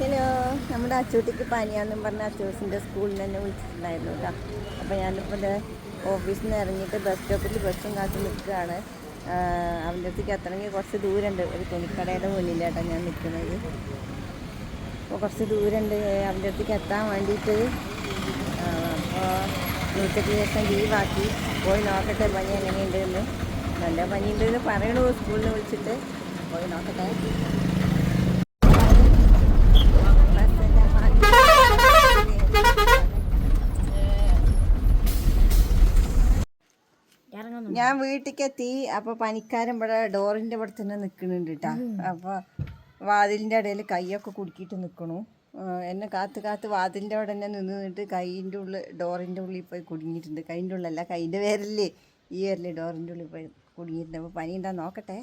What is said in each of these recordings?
Hello നമ്മുടെ അച്ചൂട്ടിക്ക് പനിയാണെന്ന് പറഞ്ഞ അച്ചൂസിന്റെ സ്കൂളിൽ തന്നെ വിളിച്ചിട്ടുണ്ടായിരുന്നു കേട്ടോ. അപ്പോൾ ഞാനിപ്പോൾ ഓഫീസിൽ നിന്ന് ഇറങ്ങിയിട്ട് ബസ് സ്റ്റോപ്പിൽ ബസ്സും കാത്തു നിൽക്കുകയാണ്. അവന്റെ അടുത്തേക്ക് എത്തണമെങ്കിൽ കുറച്ച് ദൂരമുണ്ട്. ഒരു തുണിക്കടയുടെ മുന്നിലേട്ടാണ് ഞാൻ നിൽക്കുന്നത്. അപ്പോൾ കുറച്ച് ദൂരമുണ്ട്. അവന്റെ അടുത്തേക്ക് എത്താൻ വേണ്ടിയിട്ട് അപ്പോൾ ഉച്ചയ്ക്ക് ശേഷം ലീവാക്കി. പോയി നോക്കട്ടെ പനി എങ്ങനെയുണ്ടെന്ന്. നല്ല പനിയുണ്ടെന്ന് പറയണു സ്കൂളിൽ വിളിച്ചിട്ട്. പോയി നോക്കട്ടെ. ഞാൻ വീട്ടിലേക്ക് എത്തി അപ്പൊ പനിക്കാരൻ ഇവിടെ ഡോറിന്റെ ഇവിടെ തന്നെ നിക്കണുണ്ട് കേട്ടാ അപ്പൊ വാതിലിന്റെ ഇടയിൽ കൈയൊക്കെ കുടുക്കിയിട്ട് നിക്കണു. എന്നെ കാത്ത് കാത്ത് വാതിലിന്റെ അവിടെ തന്നെ നിന്ന് നിന്നിട്ട് കൈയിന്റെ ഉള്ളിൽ ഡോറിന്റെ ഉള്ളിൽ പോയി കുടുങ്ങിയിട്ടുണ്ട്. കൈന്റെ ഉള്ളല്ല കൈന്റെ പേരല്ലേ ഈ വരല്ലേ ഡോറിന്റെ ഉള്ളിൽ പോയി കുടുങ്ങിയിട്ടുണ്ട്. അപ്പൊ പനി ഉണ്ടാ നോക്കട്ടെ.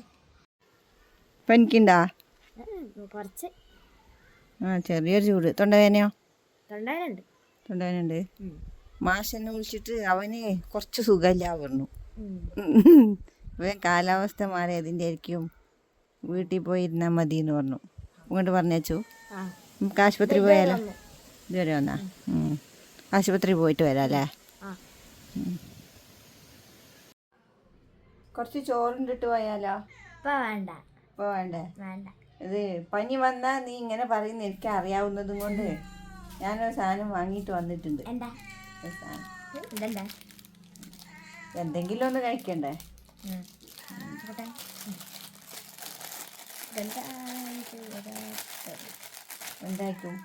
പനിക്കുണ്ടാ കുറച്ച്. ആ ചെറിയൊരു ചൂട്. തൊണ്ടവേനയോ തൊണ്ടായിട്ടുണ്ട് തൊണ്ടവേനുണ്ട് മാഷെന്നെ വിളിച്ചിട്ട് അവന് കുറച്ച് സുഖമില്ല പറഞ്ഞു. ഇവൻ കാലാവസ്ഥ മാറിയതിന്റെ ആയിരിക്കും വീട്ടിൽ പോയി ഇരുന്നാൽ മതി എന്ന് പറഞ്ഞു. അങ്ങോട്ട് പറഞ്ഞേച്ചു. ആ. നമുക്ക് ആശുപത്രി പോയാലോ? ഇതുവരെ വന്നാ? ആശുപത്രി പോയിട്ട് വരാം അല്ലേ കുറച്ച് ചോറുണ്ടിട്ട് പോയാലോ? വേണ്ട. ഇപ്പൊ വേണ്ടേ? വേണ്ട. ഇത് പനി വന്നാ നീ ഇങ്ങനെ പറയുന്ന എനിക്ക് അറിയാവുന്നതും കൊണ്ട് ഞാനൊരു സാധനം വാങ്ങിയിട്ട് വന്നിട്ടുണ്ട്. എന്താ? എന്തെങ്കിലും ഒന്ന് കഴിക്കണ്ടേ? എന്തായിരിക്കും.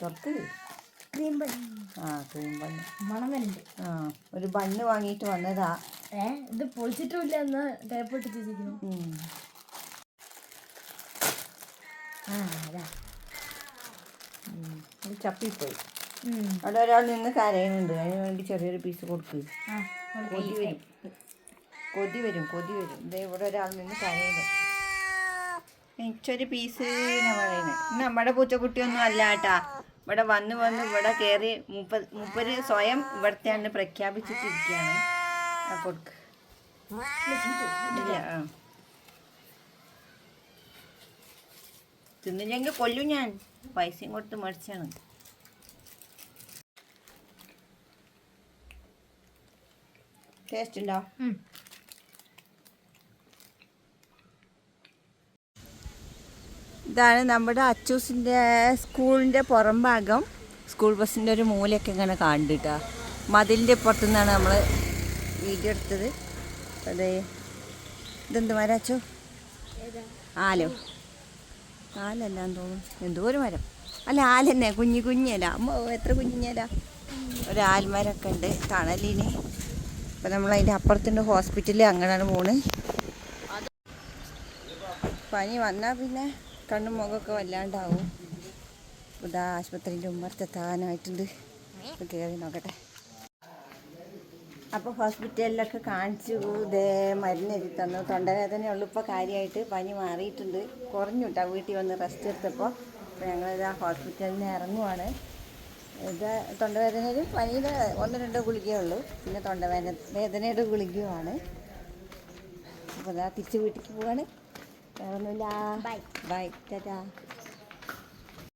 തുറക്ക്. ആ ക്രീം ബണ്ണ് മണം ആ ഒരു ബണ്ണ് വാങ്ങിയിട്ട് വന്നതാ ഏ ഇത് പൊളിച്ചിട്ടുമില്ല എന്ന് ടേപ്പ് ഇട്ട് ആ അതാ. ഇത് ചപ്പിപ്പോയി. അവിടെ ഒരാൾ നിന്ന് കരയുന്നുണ്ട്. അതിന് വേണ്ടി ചെറിയൊരു പീസ് കൊടുക്ക്. കൊതി വരും. കൊതി വരും കൊതി വരും. ഇതേ ഇവിടെ ഒരാൾ നിന്ന് കരയുന്നു. എനിക്കൊരു പീസ് പറയുന്നത് നമ്മുടെ പൂച്ചക്കുട്ടിയൊന്നും അല്ല കേട്ടാ. ഇവിടെ വന്ന് വന്ന് ഇവിടെ കയറി മുപ്പ മുപ്പര് സ്വയം ഇവിടുത്തെയാണ് പ്രഖ്യാപിച്ചിട്ടിരിക്കുകയാണ്. കൊടുക്ക്. ഇല്ല ആ. തിന്നില്ലെങ്കിൽ കൊല്ലും ഞാൻ. പൈസയും കൊടുത്ത് മേടിച്ചാണ്. ടേസ്റ്റ് ഉണ്ടോ. ഇതാണ് നമ്മുടെ അച്ചൂസിന്റെ സ്കൂളിന്റെ പുറം ഭാഗം. സ്കൂൾ ബസ്സിന്റെ ഒരു മൂലയൊക്കെ ഇങ്ങനെ കണ്ടിട്ടാ മതിലിന്റെ ഇപ്പുറത്തു നിന്നാണ് നമ്മൾ വീഡിയോ എടുത്തത്. അതെ. ഇതെന്ത് മരം അച്ചു? ആലോ. ആലല്ലാന്ന് തോന്നുന്നു. എന്തോ ഒരു മരം. അല്ല ആലെന്നെ. കുഞ്ഞു കുഞ്ഞല അമ്മ എത്ര കുഞ്ഞല്ല ഒരു ആൽമരമൊക്കെ ഉണ്ട്. തണലിന്. അപ്പം നമ്മൾ അതിന്റെ അപ്പുറത്തുണ്ട് ഹോസ്പിറ്റലിൽ അങ്ങനെയാണ് പോണ്. പനി വന്നാൽ പിന്നെ കണ്ണും മുഖമൊക്കെ വല്ലാണ്ടാവും. ഇതാ ആശുപത്രിന്റെ ഉമ്മർത്തെത്താനായിട്ടുണ്ട് കയറി നോക്കട്ടെ. അപ്പോൾ ഹോസ്പിറ്റലിലൊക്കെ കാണിച്ചു ഇതേ മരുന്ന് എഴുതി തന്നു. തൊണ്ടവേദനയുള്ളൂ ഇപ്പോൾ കാര്യമായിട്ട് പനി മാറിയിട്ടുണ്ട്. കുറഞ്ഞു കേട്ടോ വീട്ടിൽ വന്ന് റെസ്റ്റ് എടുത്തപ്പോൾ അപ്പോൾ ഞങ്ങളിതാ ഹോസ്പിറ്റലിൽ നിന്ന് ഇറങ്ങുവാണ്. ഇത് തൊണ്ടവേദനയിൽ പനിയുടെ ഒന്ന് രണ്ടോ ഗുളികയേ ഉള്ളൂ. പിന്നെ തൊണ്ടവേദന വേദനയുടെ ഗുളികയുമാണ്. അപ്പോൾ ഇതാ തിരിച്ച് വീട്ടിലേക്ക് പോവാണ്. വേറൊന്നുമില്ല. ബൈ. ബൈ. ടാറ്റാ.